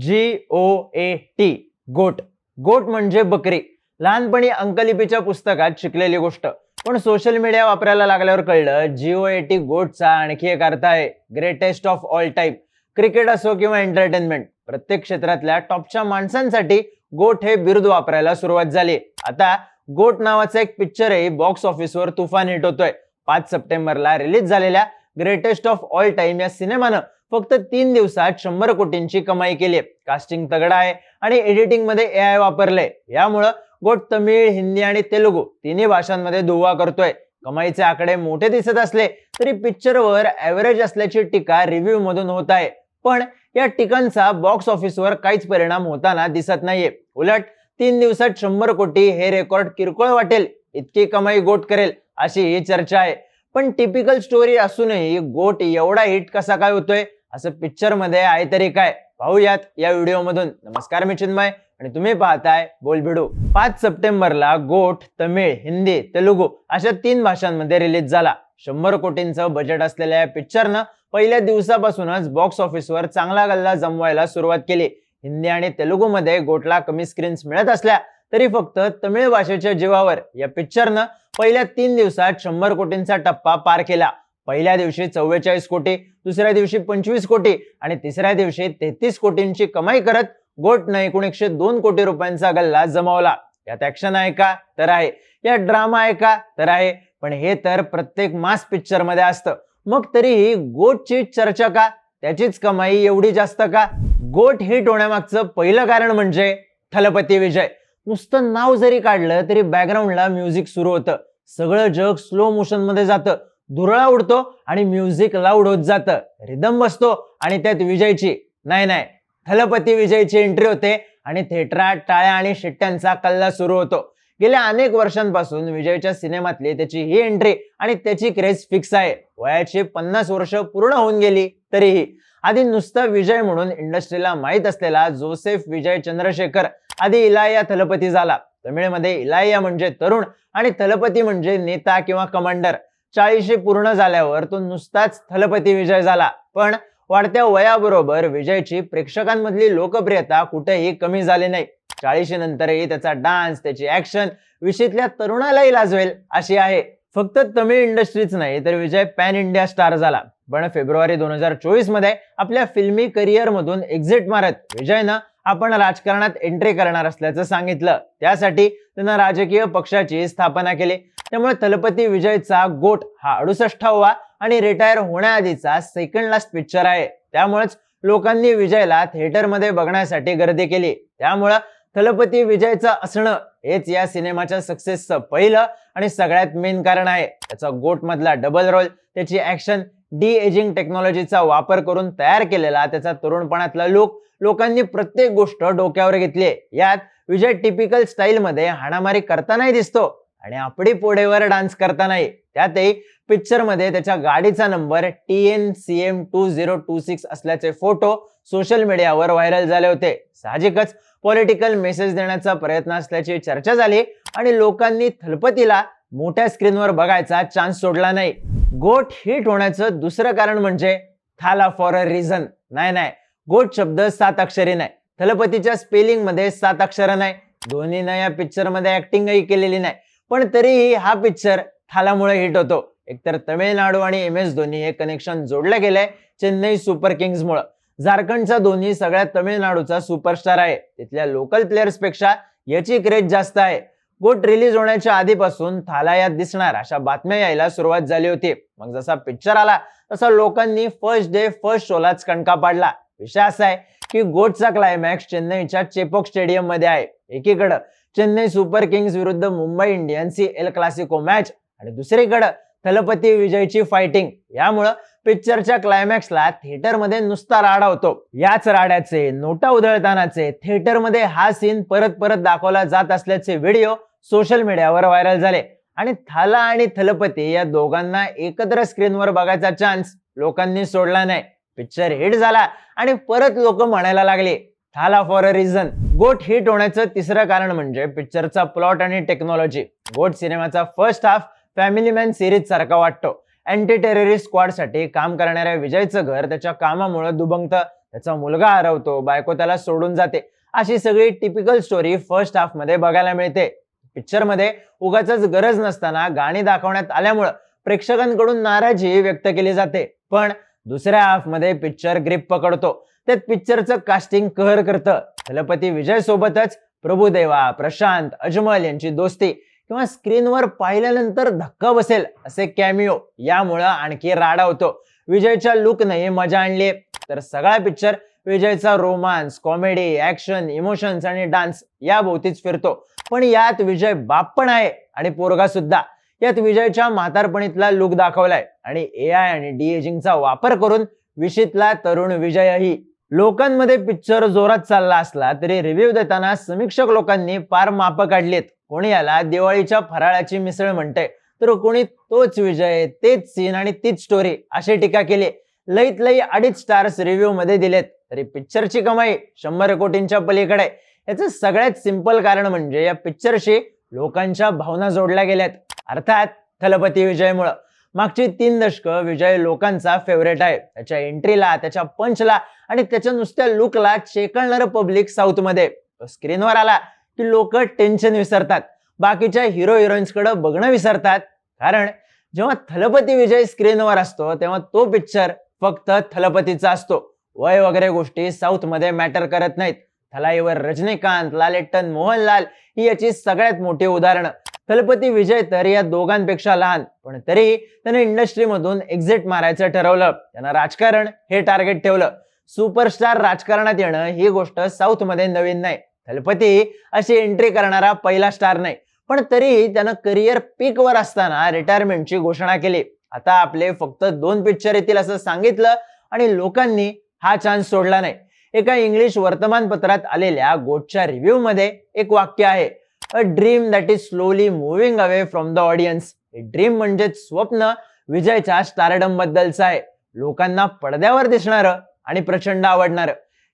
G O A T गोट. गोट म्हणजे बकरी. लहानपणी अंकलिपीच्या पुस्तकात शिकलेली गोष्ट. पण सोशल मीडिया वापरायला लागल्यावर कळलं जिओ ए टी गोटचा आणखी एक अर्थ आहे greatest of all time cricket असो किंवा एंटरटेनमेंट प्रत्येक क्षेत्रातल्या टॉपच्या माणसांसाठी गोट हे बिरुद वापरायला सुरुवात झाली. आता गोट नावाचा एक पिक्चरही बॉक्स ऑफिसवर तुफान हिट होतोय. पाच सप्टेंबरला रिलीज झालेल्या ग्रेटेस्ट ऑफ ऑल टाइम या सिनेमानं फक्त तीन दिवसात शंभर कोटींची कमाई केली कास्टिंग तगडा आहे आणि एडिटिंगमध्ये ए आय वापरलंय. यामुळं गोट तमिळ हिंदी आणि तेलुगू तिन्ही भाषांमध्ये दुवा करतोय. कमाईचे आकडे मोठे दिसत असले तरी पिक्चरवर ऍव्हरेज असल्याची टीका रिव्ह्यू मधून होत आहे. पण या टीकांचा बॉक्स ऑफिसवर काहीच परिणाम होताना दिसत नाहीये. उलट तीन दिवसात शंभर कोटी हे रेकॉर्ड किरकोळ वाटेल. इतकी कमाई गोट करेल अशी ही चर्चा आहे. पण टिपिकल स्टोरी असूनही गोट एवढा हिट कसा काय होतोय असं पिक्चरमध्ये आहे तरी काय? पाहूयात या व्हिडिओमधून नमस्कार मी चिन्मय आणि तुम्ही पाहताय बोलबिडू. पाच सप्टेंबरला गोट तमिळ हिंदी तेलुगू अशा तीन भाषांमध्ये रिलीज झाला. शंभर कोटींचं बजेट असलेल्या या पिक्चरनं पहिल्या दिवसापासूनच बॉक्स ऑफिसवर चांगला गल्ला जमवायला सुरुवात केली. हिंदी आणि तेलुगूमध्ये गोटला कमी स्क्रीन्स मिळत असल्या तरी फक्त तमिळ भाषेच्या जीवावर या पिक्चरनं पहिल्या तीन दिवसात शंभर कोटींचा टप्पा पार केला. पहिल्या दिवशी चव्वेचाळीस कोटी दुसऱ्या दिवशी पंचवीस कोटी आणि तिसऱ्या दिवशी तेहतीस कोटींची कमाई करत गोटनं एकूण एकशे दोन कोटी रुपयांचा गल्ला जमवला. यात ऍक्शन आहे का? तर आहे. यात ड्रामा आहे का? तर आहे. पण हे तर प्रत्येक मास पिक्चरमध्ये असतं. मग तरीही गोटची चर्चा का? त्याचीच कमाई एवढी जास्त का? गोट हिट होण्यामागचं पहिलं कारण म्हणजे थलपती विजय. नुसतं नाव जरी काढलं तरी बॅकग्राऊंडला म्युझिक सुरू होतं. सगळं जग स्लो मोशनमध्ये जातं. धुरळा उडतो आणि म्युझिक लाऊड होत जातं. रिदम बसतो आणि त्यात विजयची नाही नाही. थलपती विजयची एंट्री होते आणि थिएटरात टाळ्या आणि शिट्ट्यांचा कल्ला सुरू होतो. गेल्या अनेक वर्षांपासून विजयच्या सिनेमातली त्याची ही एंट्री आणि त्याची क्रेज फिक्स आहे. वयाची पन्नास वर्ष पूर्ण होऊन गेली तरीही. आधी नुसता विजय म्हणून इंडस्ट्रीला माहीत असलेला जोसेफ विजय चंद्रशेखर आधी इलाया थलपती झाला. तमिळमध्ये इलाया म्हणजे तरुण आणि थलपती म्हणजे नेता किंवा कमांडर चाळीशी पूर्ण झाल्यावर तो नुसताच थलपती विजय झाला. पण वाढत्या वयाबरोबर विजयची प्रेक्षकांमधली लोकप्रियता कुठेही कमी झाली नाही. चाळीशी नंतरही त्याचा डान्स त्याची ऍक्शन विषयीतल्या तरुणालाही लाजवेल अशी आहे. फक्त तमिळ इंडस्ट्रीच नाही तर विजय पॅन इंडिया स्टार झाला. पण फेब्रुवारी दोन हजार चोवीसमध्ये आपल्या फिल्मी करिअर मधून एक्झिट मारत विजयनं आपण राजकारणात एंट्री करणार असल्याचं सांगितलं. त्यासाठी त्यांना राजकीय पक्षाची स्थापना केली. त्यामुळे तलपती विजयचा गोट हा अडुसष्टावा आणि रिटायर होण्याआधीचा सेकंड लास्ट पिक्चर आहे. त्यामुळेच लोकांनी विजयला थिएटरमध्ये बघण्यासाठी गर्दी केली. त्यामुळं थलपती विजयचं असणं हेच या सिनेमाच्या सक्सेसचं पहिलं आणि सगळ्यात मेन कारण आहे. त्याचा गोट मधला डबल रोल त्याची ऍक्शन डी एजिंग टेक्नॉलॉजीचा वापर करून तयार केलेला त्याचा तरुणपणातला लुक लोकांनी प्रत्येक गोष्ट डोक्यावर घेतली आहे. यात विजय टिपिकल स्टाईलमध्ये हाणामारी करतानाही दिसतो आणि आपडी पोडेवर डान्स करतानाही. त्यातही पिक्चरमध्ये त्याच्या गाडीचा number T N C M two zero two six असल्याचे फोटो सोशल मीडियावर व्हायरल झाले होते. साहजिकच पॉलिटिकल मेसेज देण्याचा प्रयत्न असल्याची चर्चा झाली आणि लोकांनी थलपतीला मोठ्या स्क्रीनवर बघायचा चान्स सोडला नाही. गोट हिट होण्याचं दुसरं कारण म्हणजे थाला फॉर अ रिझन नाही नाही. गोट शब्द सात अक्षरे नाही. थलपतीच्या स्पेलिंगमध्ये सात अक्षर नाही. धोनीनं या पिक्चरमध्ये ऍक्टिंगही केलेली नाही. पण तरीही हा पिक्चर थालामुळे हिट होतो. एकतर तमिळनाडू आणि एम एस धोनी हे कनेक्शन जोडलं गेलंय चेन्नई सुपर किंग्स मुळे झारखंडचा धोनी सगळ्या तमिळनाडूचा सुपरस्टार आहे. तिथल्या लोकल प्लेयर्सपेक्षा याची क्रेज जास्त आहे. गोट रिलीज होण्याच्या आधीपासून थाला यात दिसणार अशा बातम्या यायला सुरुवात झाली होती. मग जसा पिक्चर आला तसा लोकांनी फर्स्ट डे फर्स्ट शोलाच कणका पाडला. विषय असा आहे की गोटचा क्लायमॅक्स चेन्नईच्या चेपोक स्टेडियममध्ये आहे. एकीकडं चेन्नई सुपर किंग्स विरुद्ध मुंबई इंडियन्स ही एल क्लासिको मॅच आणि दुसरीकडं थलपती विजयची फायटिंग यामुळं पिक्चरच्या क्लायमॅक्सला थिएटरमध्ये नुसता राडा होतो. याच राड्याचे नोटा उधळतानाचे थिएटरमध्ये हा सीन परत परत दाखवला जात असल्याचे व्हिडिओ सोशल मीडियावर व्हायरल झाले. आणि थाला आणि थलपती या दोघांना एकत्र स्क्रीनवर बघायचा चान्स लोकांनी सोडला नाही. पिक्चर हिट झाला आणि परत लोक म्हणायला लागले Thala for a reason GOAT hit होण्याचं तिसरं कारण म्हणजे पिक्चरचा प्लॉट आणि टेक्नॉलॉजी गोट सिनेमाचा first half family man series सारखा वाटतो. अँटी टेररिस्ट स्क्वॉडसाठी काम करणाऱ्या विजयचं घर त्याच्या कामामुळे दुबंगतं. त्याचा मुलगा हरवतो बायको त्याला सोडून जाते. अशी सगळी टिपिकल स्टोरी फर्स्ट हाफमध्ये बघायला मिळते. पिक्चरमध्ये उगाच गरज नसताना गाणी दाखवण्यात आल्यामुळं प्रेक्षकांकडून नाराजी व्यक्त केली जाते. पण दुसऱ्या हाफमध्ये पिक्चर ग्रिप पकडतो. त्यात पिक्चरचं कास्टिंग कहर करतं. थलपती विजय सोबतच प्रभुदेवा प्रशांत अजमल यांची दोस्ती किंवा स्क्रीनवर पाहिल्यानंतर धक्का बसेल असे कॅमिओ यामुळं आणखी राडा होतो. विजयच्या लुकने मजा आणली तर सगळा पिक्चर विजयचा रोमांस कॉमेडी ऍक्शन इमोशन्स आणि डान्स या भोवतीच फिरतो. पण यात विजय बाप पण आहे आणि पोरगा सुद्धा यात विजयच्या म्हातारपणीतला लुक दाखवलाय. आणि ए आय आणि डी एजिंगचा वापर करून विशीतला तरुण विजयही लोकांमध्ये पिक्चर जोरात चालला असला तरी रिव्ह्यू देताना समीक्षक लोकांनी फार माप काढलीत. कोणी याला दिवाळीच्या फराळाची मिसळ म्हणते तर कोणी तोच विजय तेच सीन आणि तीच स्टोरी अशी टीका केली. लईत लई अडीच स्टार्स रिव्ह्यू मध्ये दिलेत. तरी पिक्चरची कमाई शंभर कोटींच्या पलीकडे. याचं सगळ्यात सिंपल कारण म्हणजे या पिक्चरशी लोकांच्या भावना जोडल्या गेल्यात. अर्थात थलपती विजयमुळं. मागची तीन दशक विजय लोकांचा फेवरेट आहे. त्याच्या एंट्रीला त्याच्या पंचला आणि त्याच्या नुसत्या लुकला चेकळणारं पब्लिक साऊथमध्ये स्क्रीनवर आला की लोक टेन्शन विसरतात. बाकीच्या हिरो हिरोईन्सकडे बघणं विसरतात. कारण जेव्हा थलपती विजय स्क्रीनवर असतो तेव्हा तो पिक्चर फक्त थलपतीचा असतो. वय वगैरे गोष्टी साऊथमध्ये मॅटर करत नाहीत. थलाईवर रजनीकांत लालेट्टन मोहनलाल ही याची सगळ्यात मोठी उदाहरणं. थलपती विजय तर या दोघांपेक्षा लहान पण तरीही त्याने इंडस्ट्रीमधून एक्झिट मारायचं ठरवलं. त्यानं राजकारण हे टार्गेट ठेवलं. सुपरस्टार राजकारणात येणं ही गोष्ट साऊथमध्ये नवीन नाही. थलपती अशी एंट्री करणारा पहिला स्टार नाही. पण तरीही त्यानं करिअर पीकवर असताना रिटायरमेंटची घोषणा केली. आता आपले फक्त दोन पिक्चर येतील असं सांगितलं आणि लोकांनी हा चान्स सोडला नाही. एका इंग्लिश वर्तमानपत्रात आलेल्या गोटच्या रिव्ह्यू मध्ये एक वाक्य आहे. A dream that is slowly moving away from the audience dream म्हणजेच स्वप्न. विजयच्या स्टारडम बद्दलचं आहे. लोकांना पडद्यावर दिसणार आणि प्रचंड आवडणार.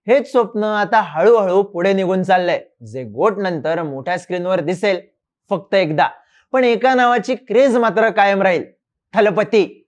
हेच स्वप्न आता हळूहळू पुढे निघून चाललंय. जे गोट नंतर मोठ्या स्क्रीनवर दिसेल फक्त एकदा. पण एका नावाची क्रेज मात्र कायम राहील. थलपती.